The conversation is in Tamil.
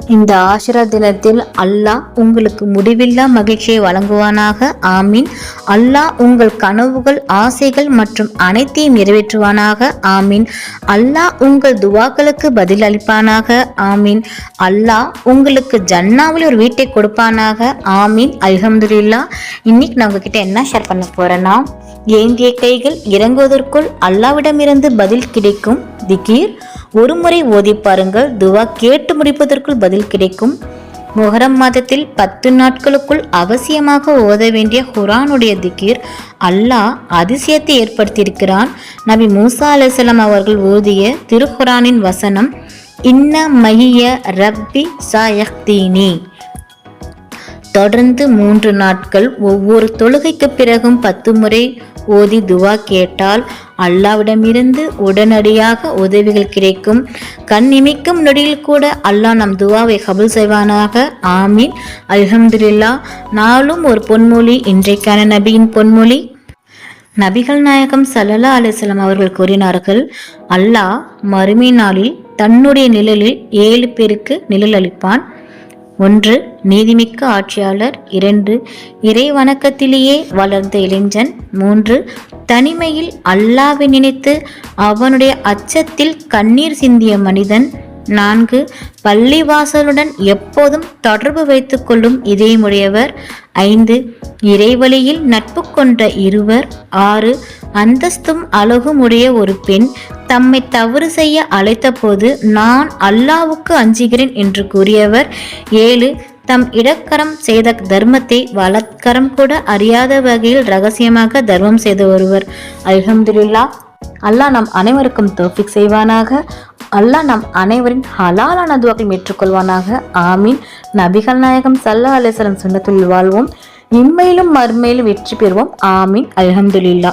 இந்த ஆஷிரா தினத்தில் அல்லாஹ் உங்களுக்கு முடிவில்லா மகிழ்ச்சியை வழங்குவானாக. ஆமீன். அல்லாஹ் உங்கள் கனவுகள் ஆசைகள் மற்றும் அனைத்தையும் நிறைவேற்றுவானாக. ஆமீன். அல்லாஹ் உங்கள் துவாக்களுக்கு பதில் அளிப்பானாக. ஆமீன். அல்லாஹ் உங்களுக்கு ஜன்னாவில் ஒரு வீட்டை கொடுப்பானாக. ஆமீன். அல்ஹம்துல்லா இன்னைக்கு நான் உங்ககிட்ட என்ன ஷேர் பண்ண போறேன்னா ஏந்திய கைகள் இறங்குவதற்குள் அல்லாவிடமிருந்து பதில் கிடைக்கும் திகீர். ஒரு முறை ஓதி பாருங்கள். துவா கேட்டு முடிப்பதற்குள் பதில் கிடைக்கும். முஹரம் மாதத்தில் பத்து நாட்களுக்குள் அவசியமாக ஓத வேண்டிய குரானுடைய திகீர் அல்லாஹ் அதிசயத்தை ஏற்படுத்தியிருக்கிறான். நபி மூசா அலைசலாம் அவர்கள் ஓதிய திருக்குரானின் வசனம் இன்ன மஹிய ரப்பி சாயக்தீனி தொடர்ந்து மூன்று நாட்கள் ஒவ்வொரு தொழுகைக்கு பிறகும் பத்து முறை ஓதி துவா கேட்டால் அல்லாவிடமிருந்து உடனடியாக உதவிகள் கிடைக்கும். கண் இமைக்கும் நொடியில் கூட அல்லாஹ் நம் துவாவை கபுல் செய்வானாக. ஆமீன். அல்ஹம்துல்லா நாளும் ஒரு பொன்மொழி இன்றைக்கான நபியின் பொன்மொழி. நபிகள் நாயகம் சல்லல்லா அலிஸ்லாம் அவர்கள் கூறினார்கள் அல்லாஹ் மறுமை நாளில் தன்னுடைய நிழலில் ஏழு பேருக்கு நிழல் அளிப்பான். ஒன்று நீதிமிக்க ஆட்சியாளர். இரண்டு இறை வணக்கத்திலேயே வளர்ந்த இளைஞன். மூன்று தனிமையில் அல்லாவை நினைத்து அவனுடைய அச்சத்தில் கண்ணீர் சிந்திய மனிதன். நான்கு பள்ளிவாசலுடன் எப்போதும் தொடர்பு வைத்து கொள்ளும் இதயமுடையவர். ஐந்து இறைவழியில் நட்பு கொண்ட இருவர். ஆறு அந்தஸ்தும் அழகும் உடைய ஒரு பெண். தம்மை தவறு செய்ய அழைத்தபோது நான் அல்லாவுக்கு அஞ்சுகிறேன் என்று கூறியவர். ஏழு தம் இடக்கரம் செய்த தர்மத்தை வலக்கரம் கூட அறியாத வகையில் ரகசியமாக தர்மம் செய்த ஒருவர். அல்ஹம்துல்லா அல்லாஹ் நம் அனைவருக்கும் தோஃபிக் செய்வானாக. அல்லாஹ் நம் அனைவரின் ஹலாலான துவாக்கள் ஏற்றுக்கொள்வானாக. ஆமீன். நபிகள் நாயகம் சல்லா அலிஸ்லம் சுண்ணத்துள் வாழ்வோம். இம்மையிலும் மறுமையிலும் வெற்றி பெறுவோம். ஆமீன். அல்ஹம்துலில்லா